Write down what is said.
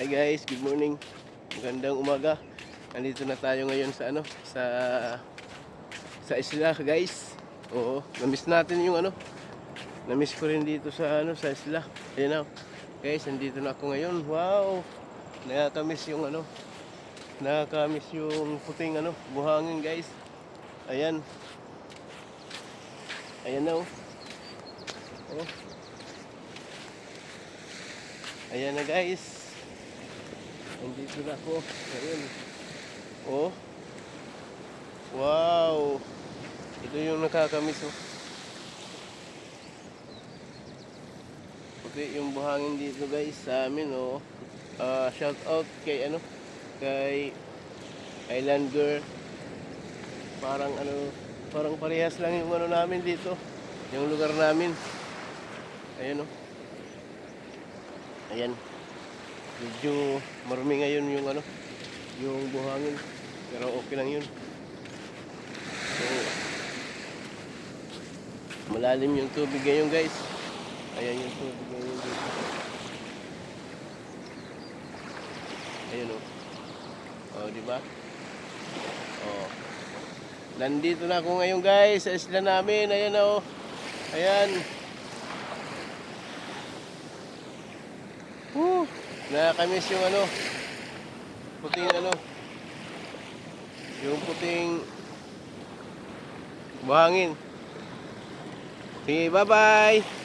Hi guys, good morning. Magandang umaga. Nandito na tayo ngayon sa ano, sa sa isla, guys. Oo, na-miss natin yung ano. Na-miss ko rin dito sa ano, sa isla. Ayun na. Guys, nandito na ako ngayon. Wow. Nakakamiss yung ano. Nakakamiss yung puting ano, buhangin, guys. Ayan. Ayan na oh. Oh. Ayan na guys. Nandito na ako. Ayun. Oh. Wow. Ito yung nakakamiss oh. Puti yung buhangin dito guys sa amin oh. Ah, shout out kay ano kay Island Girl. Parang ano, parang parehas lang yung ano namin dito. Yung lugar namin. Ayan oh. Ayan. Medyo marumi ngayon yung ano, yung buhangin. Pero okay lang yun. So, malalim yung tubig ngayon guys. Ayan yung tubig ngayon dito. Ayan oh. Oh, di ba? Oh. Nandito na ako ngayon guys sa isla namin. Ayan oh. Ayan. Nakakamiss yung ano, puting ano, yung puting buhangin. Sige, bye-bye!